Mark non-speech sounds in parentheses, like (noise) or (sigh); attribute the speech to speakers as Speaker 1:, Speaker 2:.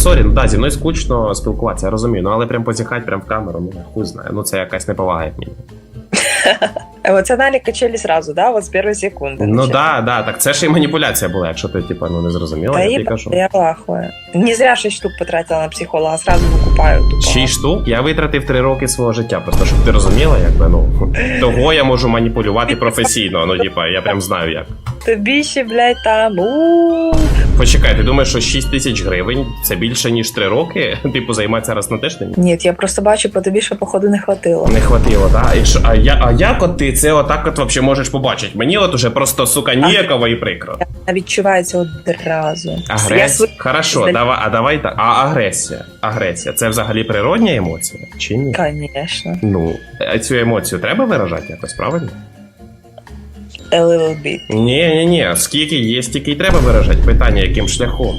Speaker 1: сорі, ну да, зі мною скучно спілкуватися, я розумію. Ну але прям позіхать прям в камеру, ну хуй знає. Ну це якась неповага як мінімум. (laughs)
Speaker 2: Эмоционально качали сразу, да, вот с первой секунды.
Speaker 1: Ну
Speaker 2: начали.
Speaker 1: да, да, так це ж і маніпуляція була, якщо ти типа ну не зрозуміла,
Speaker 2: Да
Speaker 1: я
Speaker 2: и
Speaker 1: тобі кажу.
Speaker 2: я плохое. Не зря 6 штук потратила на психолога, сразу выкупаю. тупо.
Speaker 1: Шість штук я витратив три роки свого життя, просто щоб ти розуміла, якби ну того я можу маніпулювати професійно. Ну, типа, я прям знаю як.
Speaker 2: Тобі ще, блядь, там. у
Speaker 1: Почекай, ти думаєш, що 6 тисяч гривень це більше ніж три роки? (laughs) Типу, займатися раз на тиждень?
Speaker 2: Ні, я просто бачу, по тобі ще походу не хватило.
Speaker 1: Не хватило, так? І що, а, я, а як от ти це отак от вообще можеш побачити? Мені от уже просто сука ніяково і прикро.
Speaker 2: Вона відчувається одразу. Я
Speaker 1: Агресія.
Speaker 2: свої-
Speaker 1: Хорошо,
Speaker 2: Здалі-
Speaker 1: давай, а давай так. А агресія. Агресія це взагалі природня емоція? Чи ні?
Speaker 2: Конечно.
Speaker 1: Ну, а цю емоцію треба виражати якось, правильно?
Speaker 2: A little bit.
Speaker 1: Ні, ні, ні. Скільки є, стільки й треба виражати. Питання, яким шляхом.